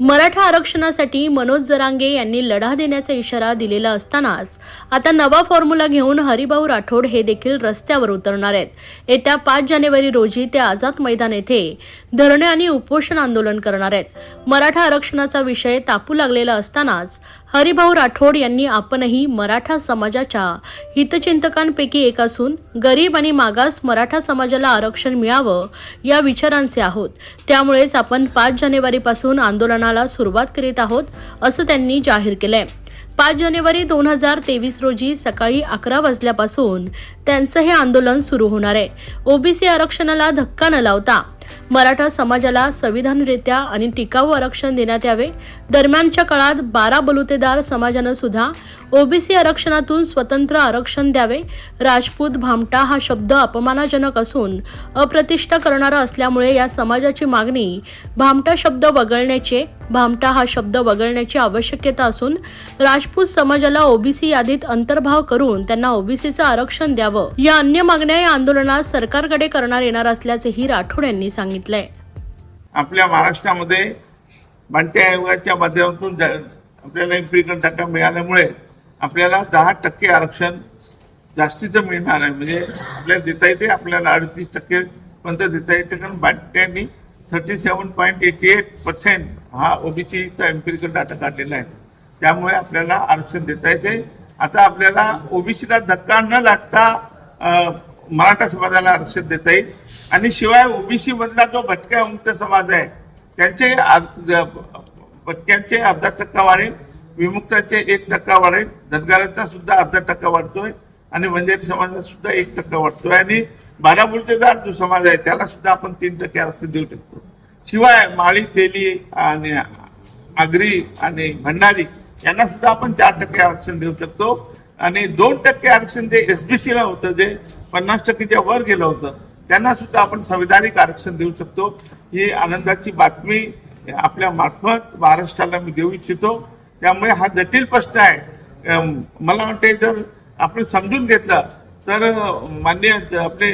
मराठा आरक्षणासाठी मनोज जरांगे यांनी लढा देण्याचा इशारा दिलेला असतानाच आता नवा फॉर्म्युला घेऊन हरिभाऊ राठोड हे देखील रस्त्यावर उतरणार आहेत. येत्या पाच जानेवारी रोजी ते आझाद मैदान येथे धरणे आणि उपोषण आंदोलन करणार आहेत. मराठा आरक्षणाचा विषय तापू लागलेला असतानाच हरिभाऊ राठोड यांनी आपणही मराठा समाजाच्या हितचिंतकांपैकी एक असून गरीब आणि मागास मराठा समाजाला आरक्षण मिळावं या विचारांचे आहोत. त्यामुळेच आपण पाच जानेवारीपासून आंदोलनाला सुरुवात करीत आहोत असं त्यांनी जाहीर केलंय. पाच जानेवारी दोन हजार तेवीस रोजी सकाळी अकरा वाजल्यापासून त्यांचं हे आंदोलन सुरू होणार आहे. ओबीसी आरक्षणाला धक्का न लावता मराठा समाजाला संविधानरित्या आणि टिकाऊ आरक्षण देण्यात यावे. दरम्यानच्या काळात बारा बलुतेदार समाजानं सुद्धा ओबीसी आरक्षणातून स्वतंत्र आरक्षण द्यावे. राजपूत भामटा हा शब्द अपमानाजनक असून अप्रतिष्ठा करणारा असल्यामुळे या समाजाची मागणी भामटा शब्द वगळण्याचे भामटा हा शब्द वगळण्याची आवश्यकता असून राजपूत समाजाला ओबीसी यादीत अंतर्भाव करून त्यांना ओबीसीचं आरक्षण द्यावं. या अन्य मागण्या या आंदोलनात सरकारकडे करणार येणार असल्याचेही राठोड यांनी सांगितलंय. आपल्या महाराष्ट्रामध्ये बांट्या आयोगाच्या माध्यमातून आपल्याला इम्पिरिकल डाटा मिळाल्यामुळे आपल्याला दहा टक्के आरक्षण जास्तीचं मिळणार आहे. म्हणजे आपल्याला देता येते आपल्याला अडतीस टक्के पर्यंत देता येते. कारण बांट्यांनी thirty seven point eighty eight percent हा ओबीसीचा एम्पिरिकल डाटा काढलेला आहे. त्यामुळे आपल्याला आरक्षण देता येते. आता आपल्याला ओबीसीला धक्का न लागता मराठा समाजाला आरक्षण देता येईल. आणि शिवाय ओबीसी मधला जो भटक्या मुक्त समाज आहे त्यांचे भटक्यांचे अर्धा टक्का वाढेल विमुक्तांचे एक टक्का वाढेल धनगारांचा सुद्धा अर्धा टक्का वाढतोय आणि वंजारी समाजाचा सुद्धा एक टक्का वाढतोय. आणि बारा जो समाज आहे त्याला सुद्धा आपण तीन टक्के आरक्षण देऊ शकतो. शिवाय माळी तेली आणि आगरी आणि भंडारी यांना सुद्धा आपण चार टक्के आरक्षण देऊ शकतो. आणि दोन टक्के आरक्षण जे एसबीसीला होतं जे पन्नास टक्केच्या वर गेलं होतं त्यांना सुद्धा आपण संविधानिक आरक्षण देऊ शकतो. ही आनंदाची बातमी आपल्या मार्फत महाराष्ट्राला मी देऊ इच्छितो. त्यामुळे हा जटिल प्रश्न आहे. मला वाटते जर आपण समजून घेतलं तर मान्य आपले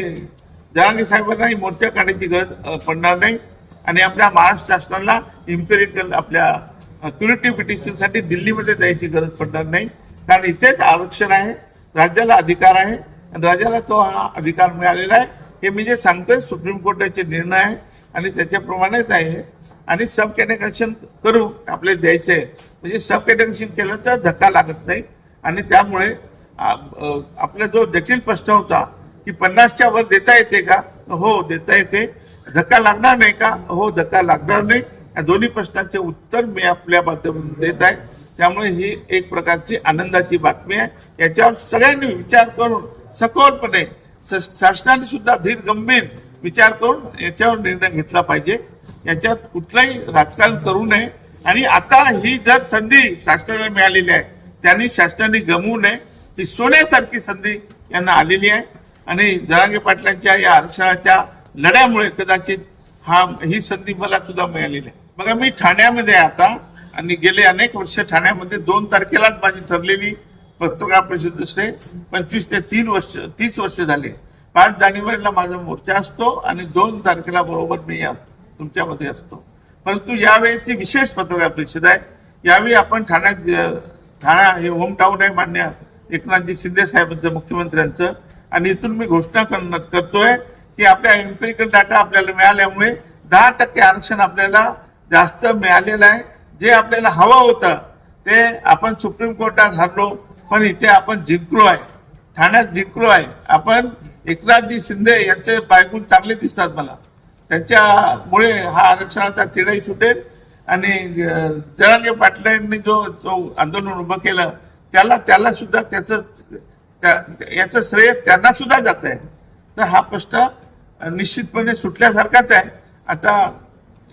जरांगे साहेबांनाही मोर्चा काढायची गरज पडणार नाही. आणि आपल्या महाराष्ट्र शासनाला इम्पेरिकल आपल्या क्युरेटिव्ह पिटिशनसाठी दिल्लीमध्ये जायची गरज पडणार नाही. कारण इथेच आरक्षण आहे राज्याला अधिकार आहे. आणि राज्याला तो हा अधिकार मिळालेला आहे. हे मी जे सांगतोय सुप्रीम कोर्टाचे निर्णय आहे आणि त्याच्याप्रमाणेच आहे. आणि सब कॅटेगरेशन करू आपले द्यायचे. म्हणजे सब कॅटेगरेशन केलं तर धक्का लागत नाही. आणि त्यामुळे आपला जो जटिल प्रश्न होता की पन्नासच्या वर देता येते का? हो देता येते. धक्का लागणार नाही का? हो धक्का लागणार नाही. या दोन्ही प्रश्नांचे उत्तर मी आपल्या माध्यमातून देत आहे. त्यामुळे ही एक प्रकारची आनंदाची बातमी आहे. याच्यावर सगळ्यांनी विचार करून सखोलपणे शासनाने सुद्धा धीर गंभीर विचार करून याच्यावर निर्णय घेतला पाहिजे. याच्यात कुठलंही राजकारण करू नये. आणि आता ही जर संधी शासनाला मिळालेली आहे त्यांनी शासनाने गमवू नये ती सोन्यासारखी संधी यांना आलेली आहे. आणि जरांगे पाटलांच्या या आरक्षणाच्या लढ्यामुळे कदाचित हा ही संधी मला सुद्धा मिळालेली आहे. बघा मी ठाण्यामध्ये आहे आता. आणि गेले अनेक वर्ष ठाण्यामध्ये दोन तारखेलाच माझी ठरलेली पत्रकार परिषद असते. पंचवीस ते तीन वर्ष तीस वर्ष झाले. पाच जानेवारीला माझा मोर्चा असतो आणि दोन तारखेला बरोबर मी या तुमच्यामध्ये असतो. परंतु यावेळेची विशेष पत्रकार परिषद आहे. यावेळी आपण ठाण्यात ठाणा हे होम टाऊन आहे मान्य एकनाथजी शिंदे साहेबांचं मुख्यमंत्र्यांचं. आणि इथून मी घोषणा करणार करतोय की आपल्या एम्पेरिकल डाटा आपल्याला मिळाल्यामुळे दहा टक्के आरक्षण आपल्याला जास्त मिळालेलं आहे. जे आपल्याला हवं होतं ते आपण सुप्रीम कोर्टात हरलो पण इथे आपण जिंकलो आहे. ठाण्यात जिंकलो आहे. आपण एकनाथजी शिंदे यांचे पायगुण चांगले दिसतात मला. त्यांच्यामुळे हा आरक्षणाचा तिढाई सुटेल. आणि जरांगे पाटलांनी जो जो आंदोलन उभं केलं त्याला त्याला सुद्धा त्याचं त्या- याचं श्रेय त्यांना सुद्धा जात आहे. तर हा प्रश्न निश्चितपणे सुटल्यासारखाच आहे. आता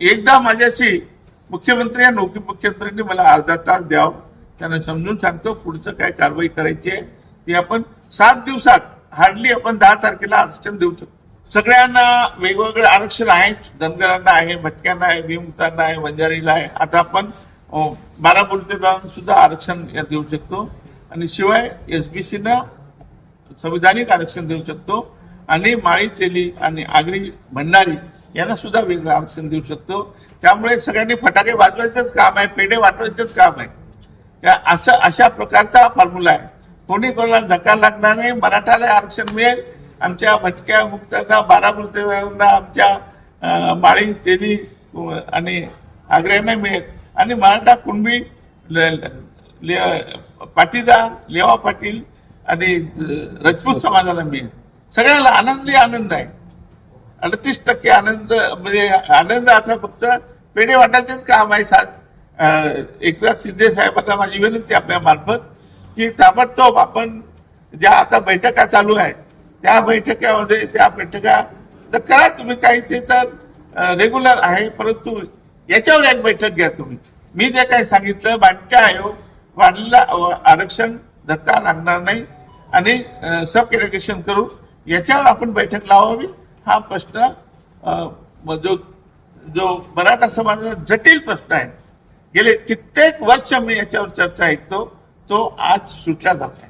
एकदा माझ्याशी मुख्यमंत्री आणि उपमुख्यमंत्र्यांनी मला अर्धा तास द्यावं. त्यांना समजून सांगतो पुढचं काय कारवाई करायची आहे. ती आपण सात दिवसात हार्डली आपण दहा तारखेला आरक्षण देऊ शकतो. सगळ्यांना वेगवेगळे आरक्षण आहेच धनगरांना आहे भटक्यांना आहे विमुक्तांना आहे वंजारीला आहे. आता आपण अं, बारा जाऊन सुद्धा आरक्षण देऊ शकतो. आणि शिवाय एस बी सीनं संविधानिक आरक्षण देऊ शकतो. आणि माळी तेली आणि आगरी भंडारी यांना सुद्धा वेगळं आरक्षण देऊ शकतो. त्यामुळे सगळ्यांनी फटाके वाजवायचंच काम आहे पेढे वाटवायचंच काम आहे. असं अशा प्रकारचा फॉर्म्युला आहे. कोणी कोणाला धक्का लागणार नाही मराठाला आरक्षण मिळेल. आमच्या भटक्या मुक्तांना बारा मुक्तांना आमच्या माळी तेनी आणि आग्र्यांना मिळेल. आणि मराठा कुणबी ल- ले- पाटीदार लेवा पाटील आणि राजपूत समाजाला मिळेल. सगळ्याला आनंदी आनंद आहे. अडतीस टक्के आनंद म्हणजे आनंद आता फक्त पेढे वाटायचेच काम आहे. सा एकनाथ शिंदे साहेबांना माझी विनंती आपल्या मार्फत की ताबडतोब आपण ज्या आता बैठका चालू आहे त्या बैठकामध्ये त्या बैठका तर करा तुम्ही काही ते तर रेग्युलर आहे परंतु याच्यावर एक बैठक घ्या तुम्ही. मी जे काही सांगितलं बांटच्या आयोग वाढलेला आरक्षण धक्का लागणार नाही आणि सब कॅटेगरेशन करू याच्यावर आपण बैठक लावावी हा प्रश्न जो जो मराठा समाजाचा जटिल प्रश्न आहे गेले कित्येक वर्ष मी याच्यावर चर्चा ऐकतो तो आज सुटला जातो.